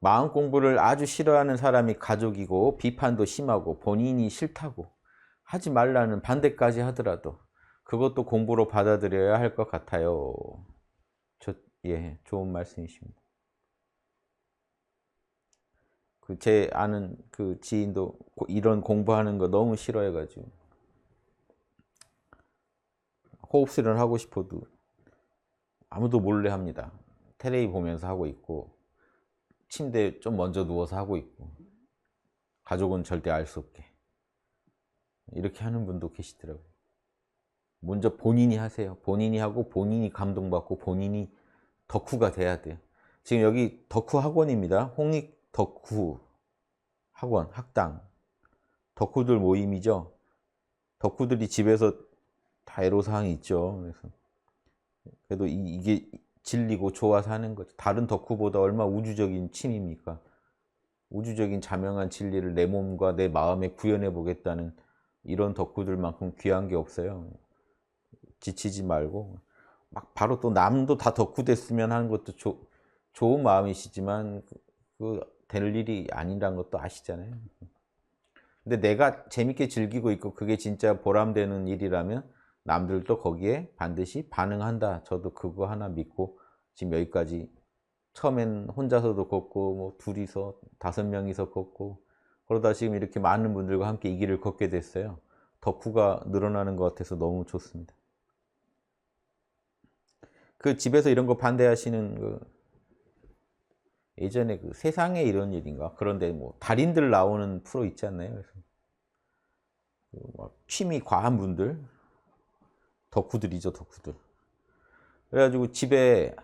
마음 공부를 아주 싫어하는 사람이 가족이고 비판도 심하고 본인이 싫다고 하지 말라는 반대까지 하더라도 그것도 공부로 받아들여야 할 것 같아요. 저, 예, 좋은 말씀이십니다. 그 제 아는 그 지인도 고- 이런 공부하는 거 너무 싫어해가지고 호흡 수련 하고 싶어도 아무도 몰래 합니다. 테레비 보면서 하고 있고 침대에 좀 먼저 누워서 하고 있고 가족은 절대 알 수 없게 이렇게 하는 분도 계시더라고요. 먼저 본인이 하세요. 본인이 하고 본인이 감동받고 본인이 덕후가 돼야 돼요. 지금 여기 덕후 학원입니다. 홍익 덕후 학원, 학당. 덕후들 모임이죠. 덕후들이 집에서 다 애로사항이 있죠. 그래서 그래도 이- 이게 진리고 좋아서 하는 거죠. 다른 덕후보다 얼마 우주적인 취미입니까? 우주적인 자명한 진리를 내 몸과 내 마음에 구현해 보겠다는 이런 덕후들만큼 귀한 게 없어요. 지치지 말고 막 바로 또 남도 다 덕후 됐으면 하는 것도 조- 좋은 마음이시지만 그 될 일이 아니란 것도 아시잖아요. 근데 내가 재밌게 즐기고 있고 그게 진짜 보람되는 일이라면 남들도 거기에 반드시 반응한다. 저도 그거 하나 믿고 지금 여기까지 처음엔 혼자서도 걷고 뭐 둘이서 다섯 명이서 걷고 그러다 지금 이렇게 많은 분들과 함께 이 길을 걷게 됐어요. 덕후가 늘어나는 것 같아서 너무 좋습니다. 그 집에서 이런 거 반대하시는 그 예전에 그 세상에 이런 일인가 그런데 뭐 달인들 나오는 프로 있지 않나요? 그래서 그막 취미 과한 분들 덕후들이죠 덕후들. 그래가지고 집에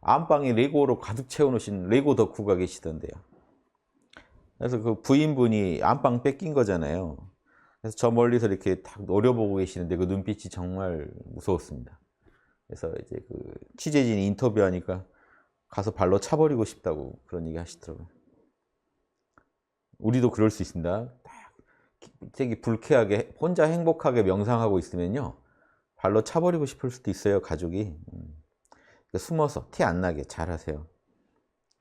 안방에 레고로 가득 채워 놓으신 레고 덕후가 계시던데요. 그래서 그 부인분이 안방 뺏긴 거잖아요. 그래서 저 멀리서 이렇게 딱 노려보고 계시는데 그 눈빛이 정말 무서웠습니다. 그래서 이제 그 취재진이 인터뷰하니까 가서 발로 차버리고 싶다고 그런 얘기 하시더라고요. 우리도 그럴 수 있습니다. 딱 되게 불쾌하게 혼자 행복하게 명상하고 있으면요. 발로 차버리고 싶을 수도 있어요, 가족이. 음. 그러니까 숨어서 티 안 나게 잘 하세요.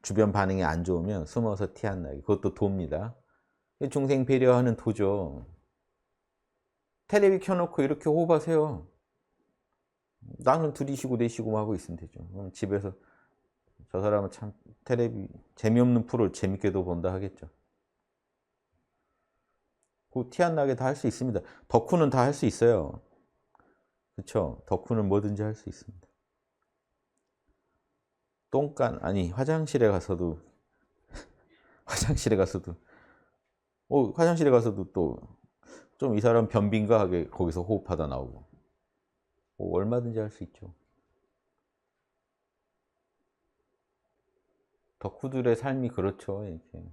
주변 반응이 안 좋으면 숨어서 티 안 나게. 그것도 도입니다. 중생 배려하는 도죠. 테레비 켜놓고 이렇게 호흡하세요. 나는 둘이시고 넷이고 하고 있으면 되죠. 집에서 저 사람은 참 테레비 재미없는 프로를 재밌게도 본다 하겠죠. 그 티 안 나게 다 할 수 있습니다. 덕후는 다 할 수 있어요. 그렇죠? 덕후는 뭐든지 할 수 있습니다. 똥간 아니 화장실에 가서도 화장실에 가서도 어 화장실에 가서도 또 좀 이 사람 변비인가 하게 거기서 호흡하다 나오고 뭐 얼마든지 할 수 있죠. 덕후들의 삶이 그렇죠. 이렇게.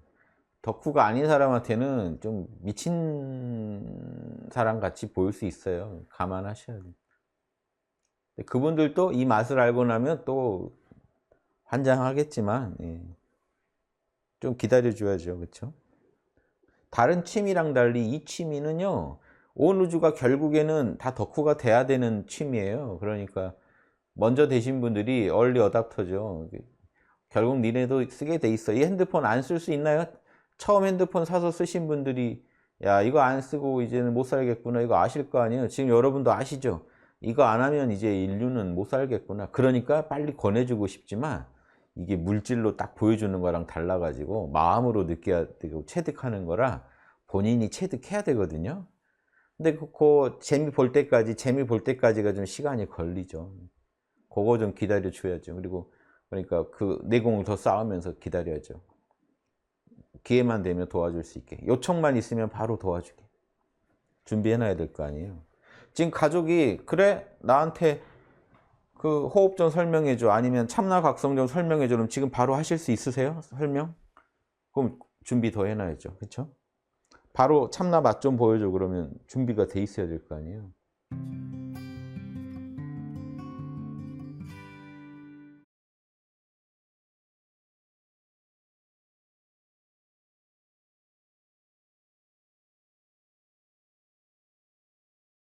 덕후가 아닌 사람한테는 좀 미친 사람 같이 보일 수 있어요. 감안하셔야 돼요. 근데 그분들도 이 맛을 알고 나면 또 환장하겠지만 예. 좀 기다려줘야죠. 그렇죠? 다른 취미랑 달리 이 취미는요. 온 우주가 결국에는 다 덕후가 돼야 되는 취미예요. 그러니까 먼저 되신 분들이 얼리 어답터죠. 결국 니네도 쓰게 돼 있어. 이 핸드폰 안 쓸 수 있나요? 처음 핸드폰 사서 쓰신 분들이 야 이거 안 쓰고 이제는 못 살겠구나 이거 아실 거 아니에요. 지금 여러분도 아시죠? 이거 안 하면 이제 인류는 못 살겠구나. 그러니까 빨리 권해주고 싶지만 이게 물질로 딱 보여주는 거랑 달라가지고 마음으로 느껴야 되고 체득하는 거라 본인이 체득해야 되거든요. 근데 그, 그 재미 볼 때까지 재미 볼 때까지가 좀 시간이 걸리죠. 그거 좀 기다려 줘야죠. 그리고 그러니까 그 내공을 더 쌓으면서 기다려야죠. 기회만 되면 도와줄 수 있게. 요청만 있으면 바로 도와주게. 준비해놔야 될 거 아니에요. 지금 가족이 그래 나한테 그 호흡 좀 설명해 줘 아니면 참나 각성 좀 설명해 줘 그럼 지금 바로 하실 수 있으세요? 설명? 그럼 준비 더 해놔야죠. 그렇죠? 바로 참나 맛 좀 보여줘 그러면 준비가 돼 있어야 될 거 아니에요.